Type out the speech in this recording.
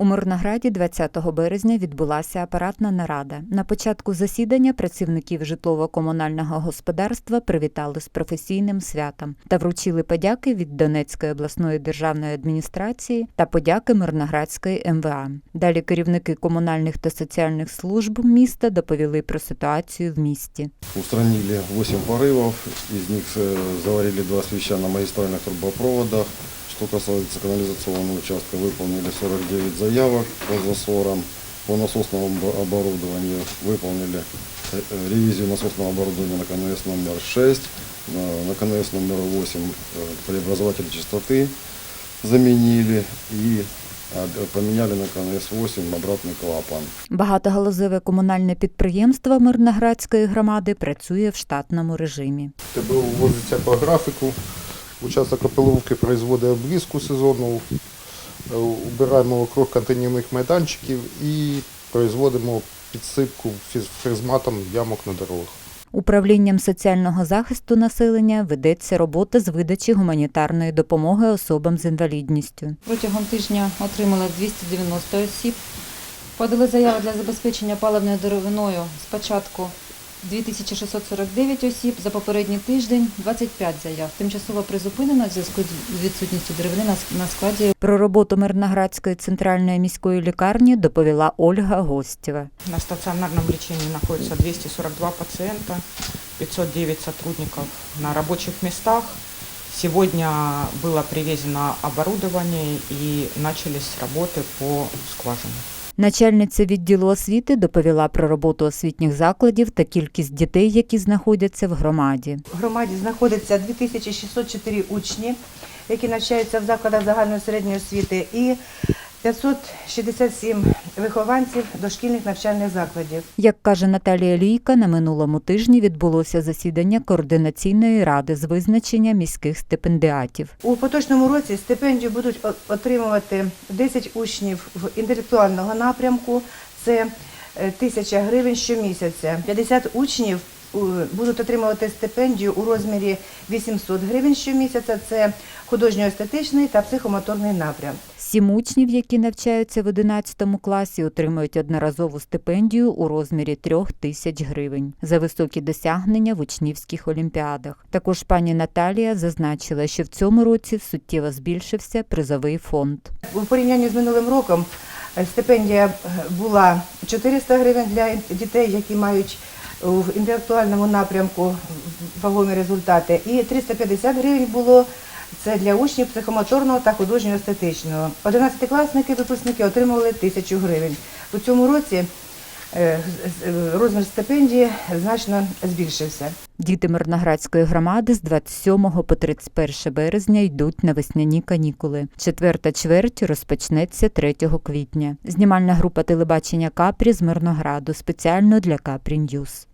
У Мирнограді 20 березня відбулася апаратна нарада. На початку засідання працівників житлово-комунального господарства привітали з професійним святом та вручили подяки від Донецької обласної державної адміністрації та подяки Мирноградської МВА. Далі керівники комунальних та соціальних служб міста доповіли про ситуацію в місті. Устранили 8 порывов, из них э, заварили два свеча на магистральных трубопроводах. Что касается канализационного участка, выполнили 49 заявок по засорам. По насосному обо- оборудованию выполнили э, э, ревизию насосного оборудования на КНС номер 6, на- на КНС номер 8 э, преобразователь частоты заменили и а, поменяли на КНС 8 обратный клапан. Багатогалузеве комунальне підприємство Мирноградської громади працює в штатному режимі. ТБУ возиться по графіку. Участок опиловки производить обрізку сезонну, е, убираємо вокруг контейнерних майданчиків і производимо підсипку фрезматом ямок на дорогах. Управлінням соціального захисту населення ведеться робота з видачі гуманітарної допомоги особам з інвалідністю. Протягом тижня отримали 290 осіб. Подали заяви для забезпечення паливною деревиною спочатку 2649 осіб, за попередній тиждень 25 заяв. Тимчасово призупинено в зв'язку з відсутністю деревини на складі. Про роботу Мирноградської центральної міської лікарні доповіла Ольга Гостєва. На стационарном лечении находится 242 пациента, 509 сотрудников на рабочих местах. Сегодня было привезено оборудование и начались работы по скважине. Начальниця відділу освіти доповіла про роботу освітніх закладів та кількість дітей, які знаходяться в громаді. В громаді знаходиться 2604 учні, які навчаються в закладах загальної середньої освіти, і 567 вихованців дошкільних навчальних закладів. Як каже Наталія Лійка, на минулому тижні відбулося засідання координаційної ради з визначення міських стипендіатів. У поточному році стипендію будуть отримувати 10 учнів в інтелектуального напрямку. Це е, 1000 гривень щомісяця. 50 учнів будуть отримувати стипендію у розмірі 800 гривень щомісяця. Це художньо-естетичний та психомоторний напрям. Сім учнів, які навчаються в 11 класі, отримують одноразову стипендію у розмірі трьох тисяч гривень за високі досягнення в учнівських олімпіадах. Також пані Наталія зазначила, що в цьому році суттєво збільшився призовий фонд. У порівнянні з минулим роком е, стипендія е, була 400 гривень для дітей, які мають в інтелектуальному напрямку вагомі результати, і 350 гривень було це для учнів психомоторного та художньо-естетичного. Одинадцятикласники, випускники отримували тисячу гривень. У цьому році е, розмір стипендії значно збільшився. Діти Мирноградської громади з 27 по 31 березня йдуть на весняні канікули. Четверта чверть розпочнеться 3 квітня. Знімальна група телебачення Капрі з Мирнограду спеціально для Капрі Ньюз.